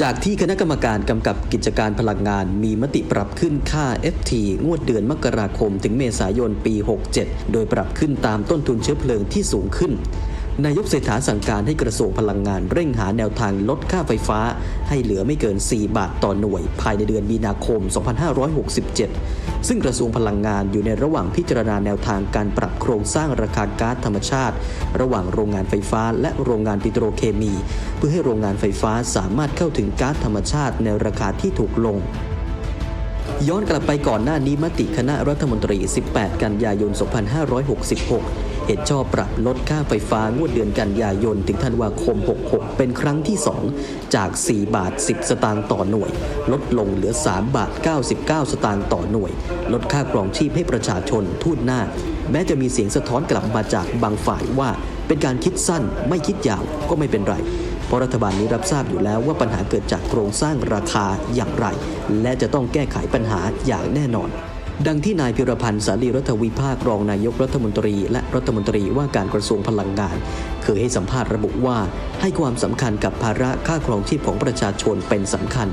จากที่คณะกรรมการกำกับกิจการพลังงานมีมติปรับขึ้นค่า FT งวดเดือนมกราคม ถึงเมษายนปี 67 โดยปรับขึ้นตามต้นทุนเชื้อเพลิงที่สูงขึ้น นายกเศรษฐาสั่งการให้กระทรวงพลังงานเร่งหาแนวทางลดค่าไฟฟ้า ให้เหลือไม่เกิน 4 บาทต่อหน่วย ภายในเดือนมีนาคม 2567 ซึ่งกระทรวงพลังงานอยู่ในระหว่างพิจารณาแนวทางการปรับโครงสร้างราคาก๊าซธรรมชาติ ระหว่างโรงงานไฟฟ้า และโรงงานปิโตรเคมี เพื่อให้โรงงานไฟฟ้าสามารถเข้าถึงก๊าซธรรมชาติในราคาที่ถูกลงย้อนกลับไปก่อนหน้านี้มติคณะรัฐมนตรี 18 กันยายน 2566 เห็นชอบปรับลดค่าไฟฟ้างวดเดือนกันยายน ถึงธันวาคม 66 เป็นครั้งที่ 2 จาก 4 บาท 10 สตางค์ต่อหน่วย ลดลงเหลือ 3 บาท 99 สตางค์ต่อหน่วย ลดค่ากรองชีพให้ประชาชนทูดหน้า แม้จะมีเสียงสะท้อนกลับมาจากบางฝ่ายว่า เป็นการคิดสั้นไม่คิดยาวก็ไม่เป็นไรเพราะรัฐบาลนี้รับทราบอยู่แล้วว่าปัญหาเกิดจากโครงสร้างราคาอย่างไร และจะต้องแก้ไขปัญหาอย่างแน่นอน ดังที่นายพิรพันธ์สารีรัฐวิภาครองนายกรัฐมนตรี และรัฐมนตรีว่าการกระทรวงพลังงาน เคยให้สัมภาษณ์ระบุว่า ให้ความสำคัญกับภาระค่าครองชีพของประชาชนเป็นสำคัญ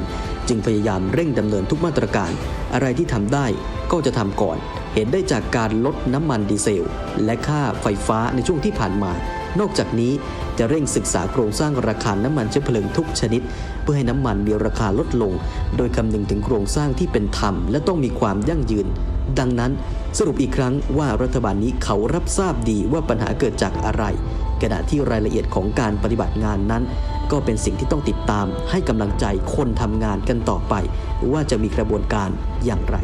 จึงพยายามเร่งดำเนินทุกมาตรการ อะไรที่ทำได้ก็จะทำก่อน เห็นได้จากการลดน้ำมันดีเซล และค่าไฟฟ้าในช่วงที่ผ่านมา นอกจากนี้ จะเร่งศึกษาโครงสร้างราคาน้ำมันเชื้อเพลิงทุกชนิด เพื่อให้น้ำมันมีราคาลดลง โดยคำนึงถึงโครงสร้างที่เป็นธรรม และต้องมีความยั่งยืน ดังนั้นสรุปอีกครั้งว่ารัฐบาลนี้เขารับทราบดีว่าปัญหาเกิดจากอะไร ขณะที่รายละเอียดของการปฏิบัติงานนั้น ก็เป็นสิ่งที่ต้องติดตามให้กำลังใจคนทำงานกันต่อไป ว่าจะมีกระบวนการอย่างไร